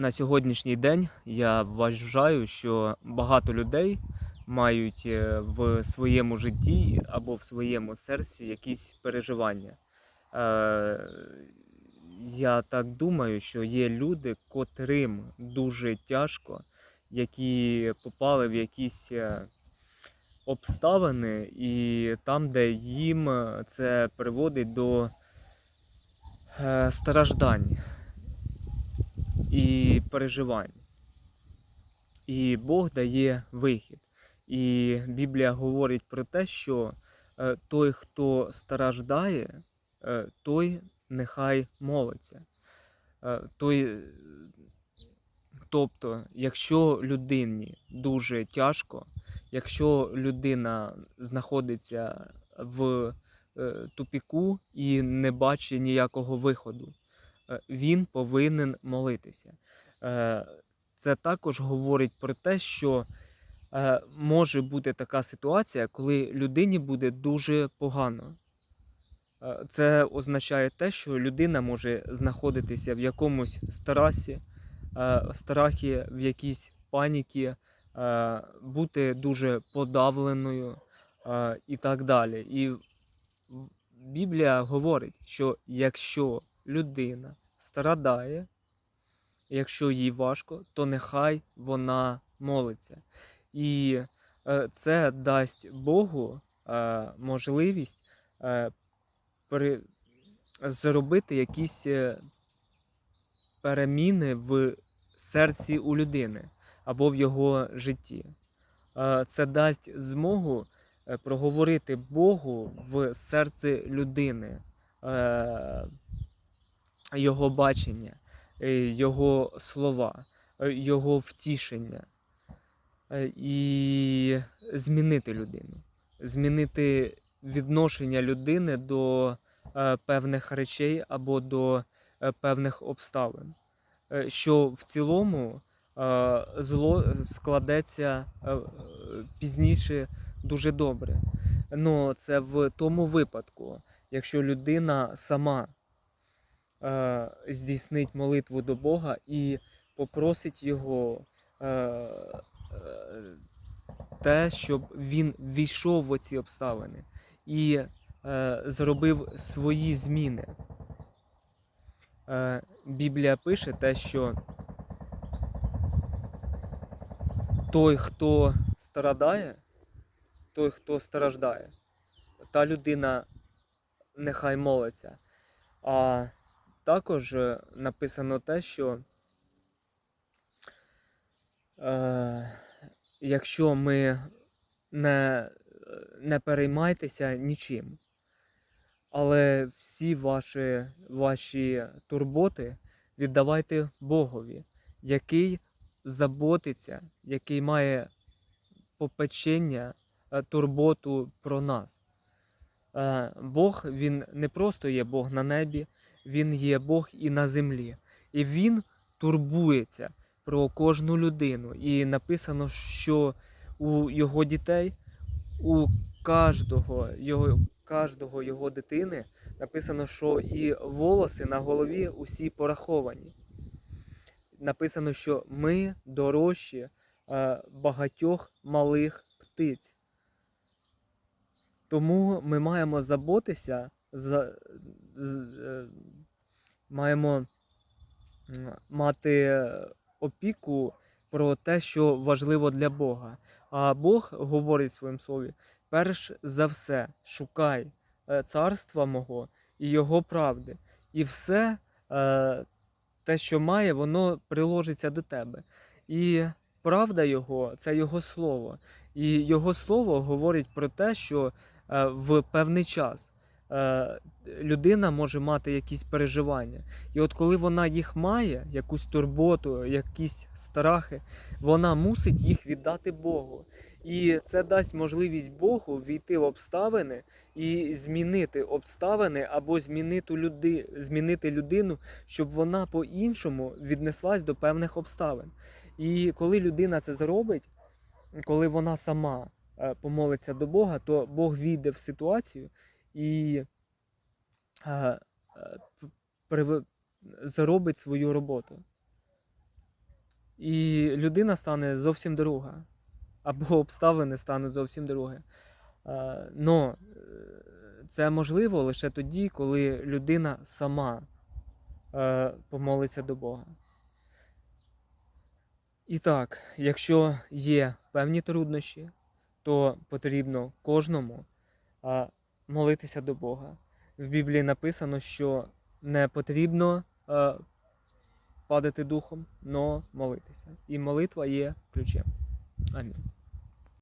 На сьогоднішній день я вважаю, що багато людей мають е, в своєму житті або в своєму серці якісь переживання. Е, Я так думаю, що є люди, котрим дуже тяжко, які попали в якісь е, обставини, і там, де їм це приводить до страждань і переживань. І Бог дає вихід. І Біблія говорить про те, що е, той, хто страждає, е, той нехай молиться. Е, Той, тобто, якщо людині дуже тяжко, якщо людина знаходиться в тупіку і не бачить ніякого виходу, він повинен молитися. Е, Це також говорить про те, що е, може бути така ситуація, коли людині буде дуже погано. Е, Це означає те, що людина може знаходитися в якомусь страсі, е, страхі, в якійсь паніці, е, бути дуже подавленою е, і так далі. І Біблія говорить, що якщо людина страдає, якщо їй важко, то нехай вона молиться. І е, це дасть Богу е, можливість е, зробити якісь переміни в серці у людини або в його житті. Це дасть змогу проговорити Богу в серце людини, його бачення, е, його слова, е, його втішення е, і змінити людину, змінити відношення людини до певних речей або до певних обставин, що в цілому зло складеться пізніше дуже добре. Ну, це в тому випадку, якщо людина сама е, здійснить молитву до Бога і попросить його е, е, те, щоб він війшов в оці обставини і зробив свої зміни. Е, Біблія пише те, що той, хто страдає, той, хто страждає, та людина нехай молиться. А також е, написано те, що е, якщо ми не, не переймайтеся нічим, але всі ваші, ваші турботи віддавайте Богові, який заботиться, який має попечення, е, турботу про нас. Е, Бог він не просто є Бог на небі, Він є Бог і на землі. І Він турбується про кожну людину. І написано, що у його дітей, у кожного його, кожного його дитини написано, що і волоси на голові усі пораховані. Написано, що ми дорожчі е, багатьох малих птиць. Тому ми маємо заботитися, за, маємо мати опіку про те, що важливо для Бога. А Бог говорить в своєму слові: перш за все, шукай е, царства мого і Його правди. І все е, те, що має, воно приложиться до тебе. І правда Його це Його слово. І Його слово говорить про те, що е, в певний час е, людина може мати якісь переживання. І от коли вона їх має, якусь турботу, якісь страхи, вона мусить їх віддати Богу. І це дасть можливість Богу війти в обставини і змінити обставини або змінити, люди, змінити людину, щоб вона по-іншому віднеслась до певних обставин. І коли людина це зробить, коли вона сама е, помолиться до Бога, то Бог війде в ситуацію і е, е, приве- свою роботу. і людина стане зовсім друга, або обставини стануть зовсім друге. Но е, це можливо лише тоді, коли людина сама помолиться до Бога. І так, якщо є певні труднощі, то потрібно кожному молитися до Бога. В Біблії написано, що не потрібно е, падати духом, но молитися. І молитва є ключем. Амінь.